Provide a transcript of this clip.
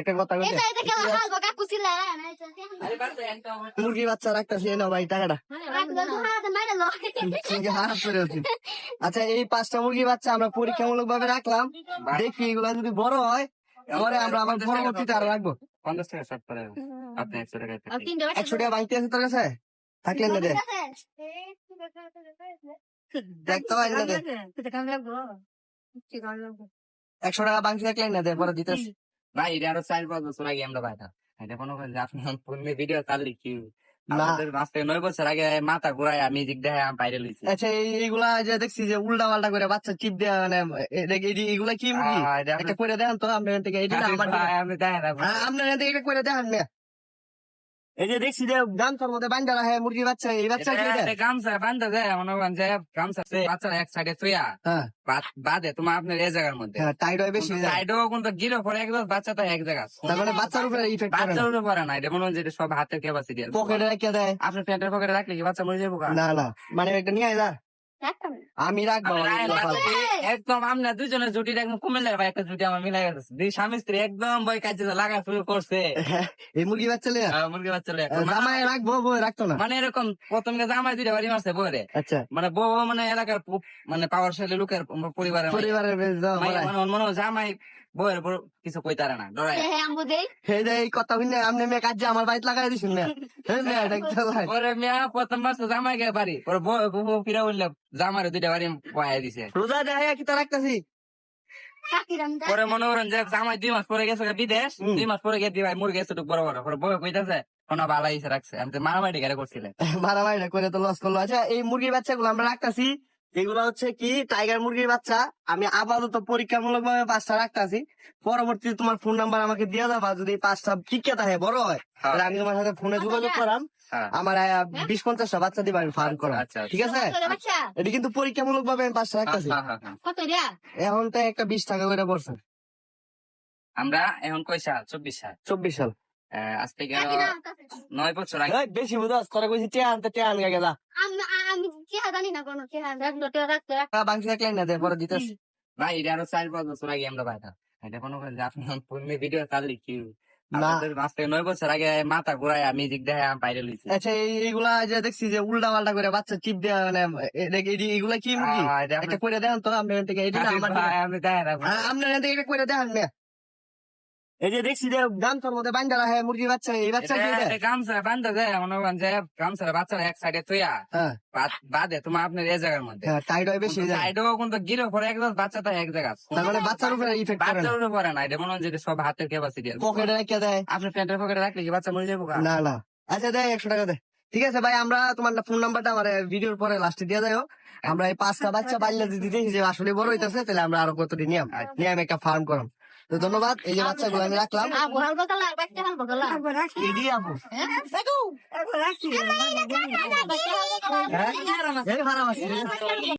একটা কথা মুরগি বাচ্চা রাখতেছি ভাই টাকাটা। হারাপ করে আছি। আচ্ছা এই পাঁচটা মুরগি বাচ্চা আমরা পরীক্ষামূলক ভাবে রাখলাম। দেখি এগুলা যদি বড় হয় আমরা আবার পরবর্তীতে আরও রাখব। পঞ্চাশ টাকা শর্ট করে। আপনি একশো টাকা একশো টাকা বাংতি আছে তোর কাছে? থাকলে না দে। দেখতে পাই না একশো টাকা না দে পরে দিতেছি। ভাই এটা আরও চার পাঁচ বছর আগে আমরা পাইতাম। এটা কোনো যে আপনি ফোনে ভিডিও চাললি কি না। আমাদের থেকে নয় বছর আগে মাথা ঘুরায় আমি দিক দেখে বাইরে লইছি আচ্ছা এইগুলা যে দেখছি যে উল্টা পাল্টা করে বাচ্চা চিপ দেয়া মানে এগুলা কি মুরগি? একটা করে দেখান তো আপনার থেকে এটা আমার আমি দেখে আপনার থেকে এটা করে দেখান না। এই যে দেখছি যে গামছার মধ্যে বান্ধা রাখে মুরগি বাচ্চা এই বাচ্চা কি গামছা বান্ধা দেয় মনে করেন যে গামছা বাচ্চারা এক সাইডে থুয়া হ্যাঁ। বাদে তোমার আপনার এই জায়গার মধ্যে। টাইড টাইট হয় বেশি টাইড কিন্তু গিরো পরে একদম বাচ্চাটা এক জায়গা। মানে বাচ্চার উপরে ইফেক্ট বাচ্চার উপরে পড়ে না এটা মনে হয় যে সব হাতের ক্যাপাসিটি পকেটে রাখিয়া দেয়। আপনার প্যান্টের পকেটে রাখলে কি বাচ্চা মরে যাব না না। মানে একটা নিয়ে আয় যা। আমি রাখব একদম আমরা দুজনের জুটি একদম কুমিল্লার ভাই একটা জুটি আমার মিলাই গেছে। দুই স্বামী স্ত্রী একদম বই কাজে লাগা শুরু করছে। এই মুরগি বাচ্চা লিয়া মুরগি বাচ্চা লইয়া। জামাই রাখব বই রাখতো না? মানে এরকম প্রথম জামাই দুইটা বাড়ি মারছে বইরে আচ্ছা। মানে বউ মানে এলাকার মানে মানে পাওয়ারশালী লোকের পরিবারের পরিবারের। মনে হয়- মনে হয় জামাই বউয়ের বড় কিছু কইতারে না ডরায় এই যে এই কথা শুনে মেয়ে কাজ আমার বাড়িতে লাগাই দিছেন না? মেয়ে প্রথম মাস জামাই গে বাড়ি। পরে বউ বউ ফিরা বললে জামারে দুইটা বাড়ি দিছে। রোজা দেয় কি তা রাখতেছি? পরে মনে করেন যে জামাই দুই মাস পরে গেছে বিদেশ। দুই মাস পরে গিয়ে দিবাই মুরগি এসে বড় বড়। পরে বউ কইতাছে কোন ভালো হিসেবে রাখছে। আমি তো মারামারি গাড়ি করছিলেন মারামারি করে তো লস করল। আচ্ছা এই মুরগির বাচ্চাগুলো আমরা রাখতাছি। এগুলো হচ্ছে কি টাইগার মুরগির বাচ্চা। আমি আপাতত পরীক্ষামূলক ভাবে পাঁচটা রাখতেছি। পরবর্তীতে তোমার ফোন নাম্বার আমাকে দিয়ে দেবা যদি পাঁচটা ঠিক থাকে বড় হয়। তাহলে আমি তোমার সাথে ফোনে যোগাযোগ করাম। হ্যাঁ। আমার বিশ পঞ্চাশটা বাচ্চা দিবা আমি ফার্ম আচ্ছা আচ্ছা। ঠিক আছে? এটা কিন্তু পরীক্ষামূলক ভাবে আমি পাঁচটা রাখতাছি। হ্যাঁ, হ্যাঁ, হ্যাঁ। কত রে এখন তো একটা বিশ টাকা করে পড়ছে। আমরা এখন কয় সাল? চব্বিশ সাল। চব্বিশ সাল। আজ থেকে নয় বছর আগে। বেশি বুঝাস তোরা কইছি টিয়া আনতে টিয়া আনগে গেলা। কি জানি না কোনো কি রাখল টিয়া রাখতে বাংলা রাখলেন না পরে দিতেছি ভাই এটা আরও চার পাঁচ বছর আগে আমরা পাইতাম। এটা কোনো আপনার ফোনে ভিডিও কি মাথা ঘুরায় আমি বাইরে লইছি। আচ্ছা এইগুলা যে দেখছি যে উল্টা পাল্টা করে বাচ্চা চিপ দেওয়া মানে এগুলা কি মুরগি? এটা করে দেখান তো আপনার এখান থেকে এটা আমার থেকে করে দেখান না এই যে দেখছি যে গামছার মধ্যে বান্ধা রাখে মুরগি বাচ্চা এই বাচ্চা গামছা বান্ধা যায় মনে করেন যে গামছা বাচ্চারা এক সাইডে থুয়া হ্যাঁ। বাদে তোমার আপনার এই জায়গার মধ্যে। হ্যাঁ হয় বেশি সাইডেও কিন্তু গিরো পরে একদম বাচ্চাটা এক জায়গা তার মানে বাচ্চার উপরে ইফেক্ট করে বাচ্চার উপরে পড়ে না এটা মনে হয় যে সব হাতের ক্যাপাসিটি পকেটে রেখে দেয়। আপনার প্যান্টের পকেটে রাখলে কি বাচ্চা মরে যাব? না না। আচ্ছা দেয় একশো টাকা দে। ঠিক আছে ভাই আমরা তোমার ফোন নাম্বারটা আমার ভিডিওর পরে লাস্টে দিয়ে দেয় আমরা এই পাঁচটা বাচ্চা পাইলে যদি দেখি যে আসলে বড় হইতেছে তাহলে আমরা আরও কতটি নিয়ম? নিয়ম একটা ফার্ম করাম। তো ধন্যবাদ এই যে বাচ্চাগুলো আমি রাখলাম। আবু